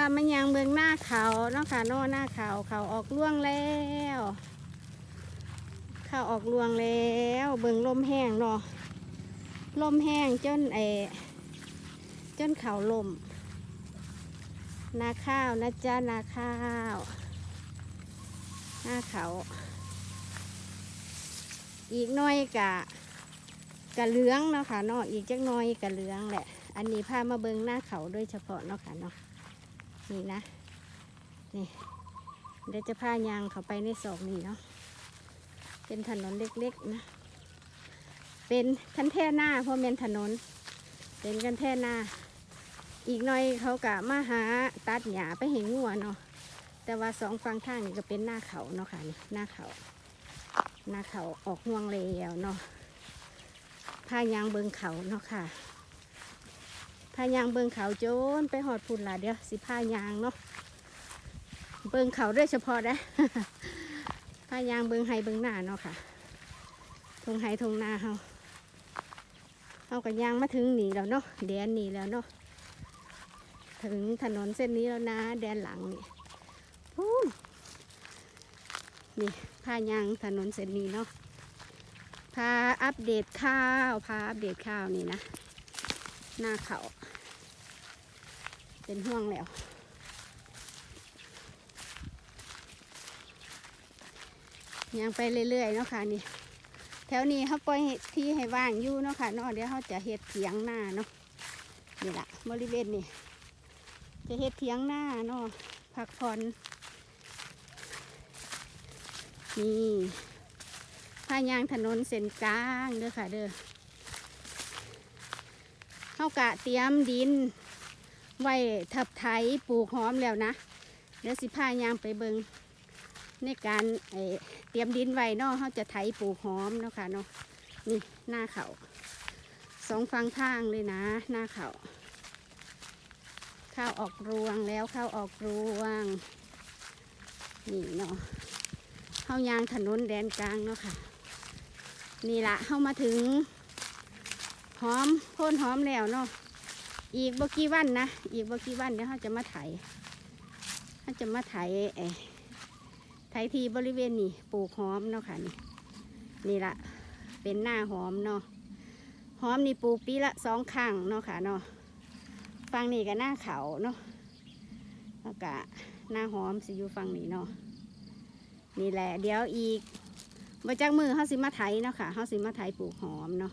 ามันยังเบืองหน้าเขาเนาะค่ะนอหน้าเขาเขาออกล่วงแล้วเขาออกลวงแล้วเบืองลมแห้งเนาะลมแห้งจนไอจนเขาลมนาข้าวนะจ๊ะนาข้าวหน้าเขา อีกหน้อยกะกะเหลืองเนาะค่ะเนาะอีกจักหน้อยกะเหลืองแหละ อันนี้พามาเบิงหน้าเขาโดยเฉพาะเนาะค่ะเนาะ นี่นะ นี่เดี๋ยวจะพายางเขาไปในศอกนี่เนาะ เป็นถนนเล็กๆนะ เป็นคันแท่หน้าเพราะเป็นถนน เป็นกันแท่หน้า อีกหน่อยเขากะมาหาตัดหญ้าไปเห็นงัวเนาะ แต่ว่าสองฝั่งทางนี่ก็เป็นหน้าเขาเนาะค่ะนี่หน้าเขา หน้าเขาออกห่วงแล้วเนาะพายางเบิงเขาเนาะค่ะ พายางเบิงเขาโจนไปหอดพุ่นละเดี๋ยวสิพายางเนาะเบิงเขาโดยเฉพาะนะพายางเบิงไฮเบิงหน้าเนาะค่ะทงไฮทงหน้าเฮาเอากับยางมาถึงนี่แล้วเนาะแดนนี่แล้วเนาะถึงถนนเส้นนี้แล้วนะแดนหลังนี่พูนนี่พายางถนนเส้นนี้เนาะพาอัปเดตข้าวพาอัปเดตข้าวนี่นะ หน้าเขา เป็นห่วงแล้ว ยังไปเรื่อยๆเนาะค่ะนี่ แถวนี้เขาปล่อยที่ให้ว่างอยู่เนาะค่ะเนาะเดี๋ยวเขาจะเฮ็ดเถียงหน้าเนาะนี่แหละบริเวณนี้จะเฮ็ดเถียงหน้าเนาะพักผ่อนนี่พายางถนนเส้นกลางเด้อค่ะเด้อ เข้ากะเตรียมดิน ไว้ทับไถปลูกหอมแล้วนะ เดี๋ยวสิพายางไปเบิงในการเตรียมดินไว้เนาะเขาจะไถปลูกหอมเนาะค่ะเนาะนี่หน้าเขาสองฝั่งทางเลยนะ หน้าเขาข้าวออกรวงแล้วข้าวออกรวง นี่เนาะเข้ายางถนนแดนกลางเนาะค่ะ นี่ละเข้ามาถึง หอมโพ่นหอมแล้วเนาะอีกบกี่วันนะอีกบกี่วันเดี๋ยวเขาจะมาไถเขาจะมาไถเออไถทีบริเวณนี้ปลูกหอมเนาะค่ะนี่นี่ละเป็นหน้าหอมเนาะหอมนี่ปลูกปีละสองครั้งเนาะค่ะเนาะฟังนี่ก็หน้าเขาเนาะแล้วก็หน้าหอมสิอยู่ฟังนี่เนาะนี่แหละ เดี๋ยวอีกมาจากมือเขาสิมาไถเนาะค่ะเขาสิมาไถปลูกหอมเนาะ